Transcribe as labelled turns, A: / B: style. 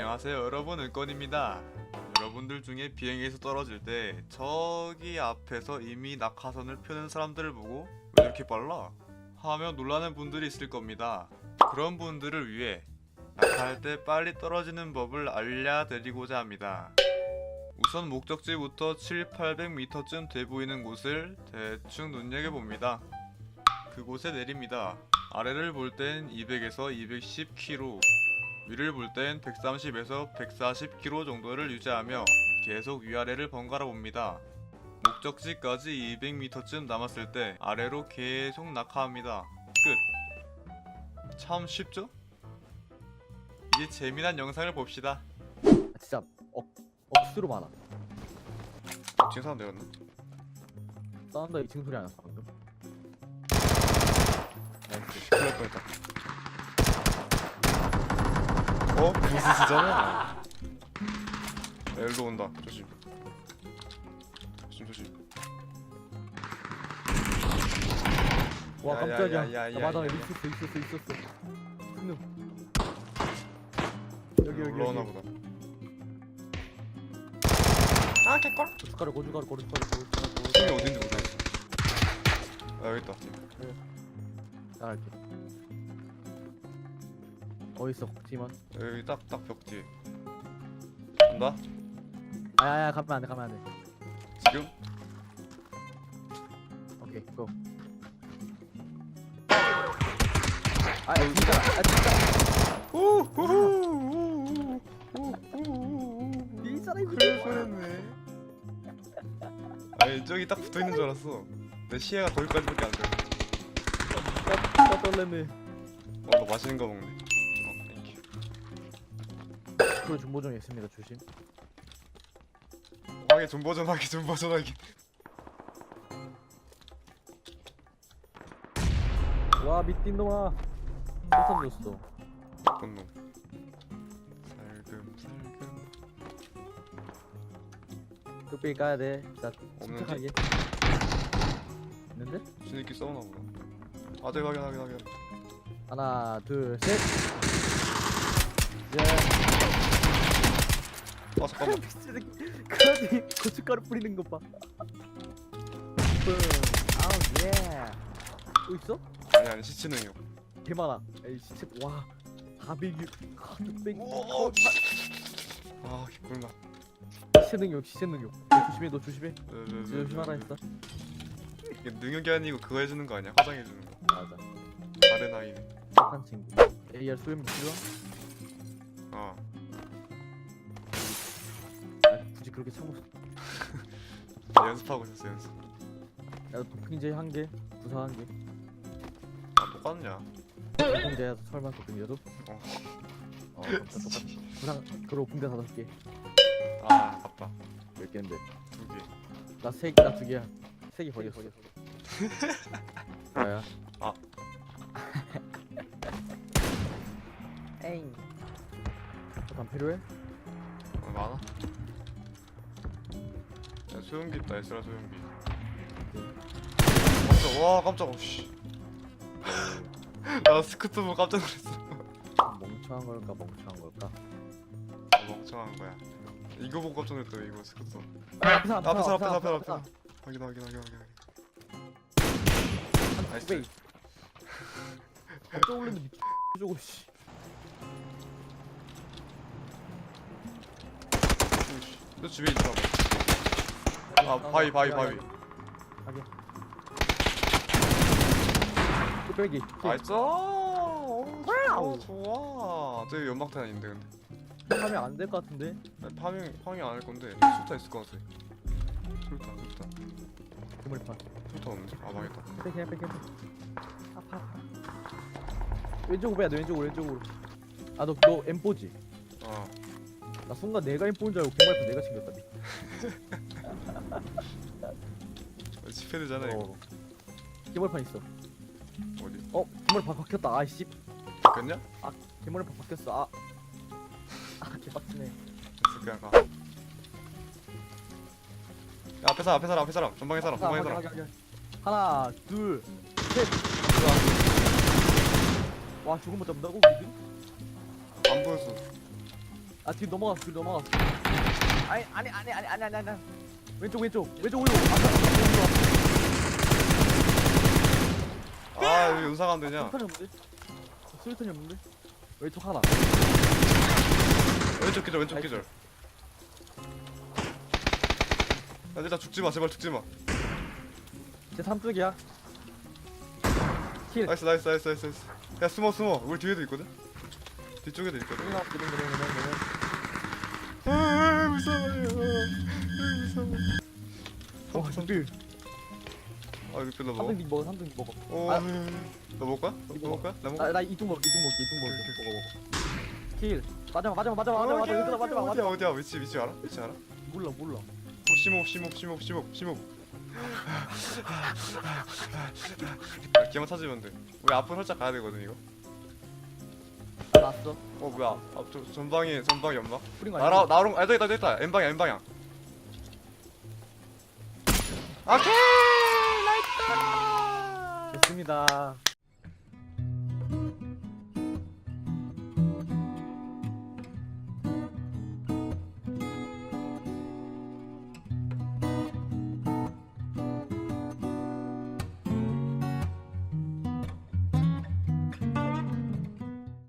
A: 안녕하세요 여러분. 은건입니다. 여러분들 중에 비행기에서 떨어질 때 저기 앞에서 이미 낙하선을 펴는 사람들을 보고 왜 이렇게 빨라? 하며 놀라는 분들이 있을 겁니다. 그런 분들을 위해 낙하할 때 빨리 떨어지는 법을 알려드리고자 합니다. 우선 목적지부터 7, 800m쯤 돼 보이는 곳을 대충 눈여겨봅니다. 그곳에 내립니다. 아래를 볼 땐 200에서 210km 위를 볼 땐 130에서 140km 정도를 유지하며 계속 위아래를 번갈아 봅니다. 목적지까지 200m쯤 남았을 때 아래로 계속 낙하합니다. 끝. 참 쉽죠? 이제 재미난 영상을 봅시다.
B: 아, 진짜 억 억수로 많아.
A: 지금 사람 내렸나?
B: 사운드 2층 소리 안 났어 방금.
A: 나이스. 큰일 날 뻔했다. 어? 부스스잖아. 엘도 온다. 조심. 조심 조심.
B: 와
A: 야,
B: 깜짝이야.
A: 야, 야, 야,
B: 나 마당에
A: 야, 야.
B: 있었어 있었어 있었어. 큰 여기 여기
A: 올라오나
B: 여기.
A: 보다.
B: 고춧가루 고춧가루 고춧가루 고춧가루.
A: 팀이 어딘지 모르겠어. 아 여기 있다.
B: 나갈게. 어디 있어 팀원?
A: 여기 딱 딱벽 뒤에. 간다.
B: 아야야 가면 안돼 가면 안돼.
A: 지금?
B: 오케이 고. 아 진짜 아 진짜.
A: 오호호.
B: 이 사람이
A: 그래 그랬네. 아니 저기 딱 붙어 있는 줄 알았어. 내 시야가 거기까지밖에 안 돼.
B: 깜짝 놀랐네.
A: 어너 맛있는 거 먹네.
B: 프로 중보정에 있습니다 조심.
A: 하게 좀 버전하게 좀 버전하게.
B: 와 미친 놈아. 소선 줬어.
A: 나쁜 놈. 살금 살금.
B: 뚝배기 까야 돼. 자
A: 없는데?
B: 침착하게. 있는데?
A: 신입기 써오나 보다. 아들 확인 확인 확인.
B: 하나 둘 셋. 예.
A: 아 잠깐만.
B: 그러니 고춧가루 뿌리는 것 봐. 뿡. 아우 예. 또 있어?
A: 아니 아니 시치 능력.
B: 개 많아. 에이 진짜 와. 400육, 600.
A: 오. 아 개꿀나.
B: 시체 능력, 시체 능력. 너 조심해, 너 조심해.
A: 네,
B: 진짜 조심하라 했어.
A: 이게 능력이 아니고 그거 해주는 거 아니야? 화장해 주는 거.
B: 맞아.
A: 다른 아이네.
B: 착한 친구. AR 소염 필요?
A: 어.
B: 아, 굳이 그렇게 참고.
A: 나 연습하고 있었어 연습.
B: 야, 도핑제 한 개, 부사 한 개.
A: 아 똑같냐?
B: 도핑제야 설마 도핑제도?
A: 어.
B: 어, 똑같- 똑같. 부상, 그리고 붕대 다섯 개.
A: 아 아깝다.
B: 몇 개인데?
A: 두 개.
B: 나 세, 나두 개야. 세 개 버렸어. 뭐야?
A: 아.
B: 에잉. 잠깐 필요해?
A: 어, 많아? 야 소용기 있다 에스라 소용기. 깜짝 와 깜짝 씨. 나 스쿠터 보고 깜짝 놀랐어.
B: 멍청한 걸까 멍청한 걸까?
A: 아, 멍청한 거야. 이거 보고 깜짝 놀랐다 이거 스쿠터.
B: 앞에 사람
A: 앞에 사람 앞에
B: 사람,
A: 앞에 앞에
B: 사람.
A: 확인 확인 확인 확인.
B: 한
A: 나이스.
B: 두 배. 깜짝 놀랐는데 미친 저거 씨.
A: 너 집에 봐. 아 바위 바위 바위.
B: 하게. 뚝배기.
A: 나이스. 오, 좋아 좋아. 저기 연막탄 있는데 근데.
B: 하면 안 될 것 같은데.
A: 아니, 파밍 파밍 안 할 건데 수타 있을 것 같아. 수타 수타
B: 그물판.
A: 수타 없네. 아 망했다.
B: 백, 백, 백, 백. 아파. 아파. 왼쪽으로 빼야 돼. 왼쪽으로 왼쪽으로. 아너 너 M4지?
A: 어.
B: 나 순간 내가 M4인 줄 알고 공발판 내가 챙겼다.
A: 지패드잖아 이거.
B: 어. 개mol판 있어.
A: 어디?
B: 어, 개mol판 바뀌었다. 아이씨.
A: 바뀌었냐?
B: 개mol판 바뀌었어. 아. 아, 개빡치네.
A: 됐어 그냥 가. 야, 앞에 사람 앞에 사람 앞에 사람 전방에 사람 전방에 사람.
B: 하나, 둘, 셋. 와, 죽은 못 잡는다고?
A: 안 보였어.
B: 아 뒤로 넘어갔어 뒤로 넘어갔어 아니 아니 아니 아니 아니 아니 아니 왼쪽 왼쪽. 왼쪽 왼쪽 아까
A: 아. 왜 연상 안 되냐?
B: 수류탄이 없는데? 수류탄이 없는데? 왼쪽 하나.
A: 왼쪽 기절 왼쪽. 기절. 야 일단 죽지마. 제발 죽지마.
B: 제 삼뚝이야. 킬.
A: 나이스 나이스 나이스 나이스 나이스. 야 숨어 숨어. 우리 뒤에도 있거든? 뒤쪽에도 있거든?
B: 그냥 그냥 그냥 그냥 그냥
A: 아 무서워요. 무서워
B: 어 삼뚝
A: 아 이거 별로 먹어.
B: 삼뚝 먹어 삼뚝 먹어.
A: 어,
B: 아.
A: 너 먹을 거야? 너 먹을 거야? 나 먹을 거야?
B: 나나 이뚝 먹어 이뚝 먹어 이뚝 먹어 먹어 먹어 킬. 맞아 맞아 맞아 맞아 맞아.
A: 어디야,
B: 맞아 맞아 맞아
A: 어디야
B: 맞아.
A: 어디야? 위치 위치 알아? 위치 알아?
B: 몰라 몰라.
A: 어, 심호흡 심호흡 심호흡 심호흡 심호흡. 야, 기만 찾으면 돼 우리 앞으로 살짝 가야 되거든 이거
B: 났어?
A: 어 뭐야? 아, 저, 전방에 전방 연막
B: 뿌린 거
A: 나라
B: 아니야?
A: 나로 아 저기 있다. N 방향 N 방향 오케이! 나이스!
B: 됐습니다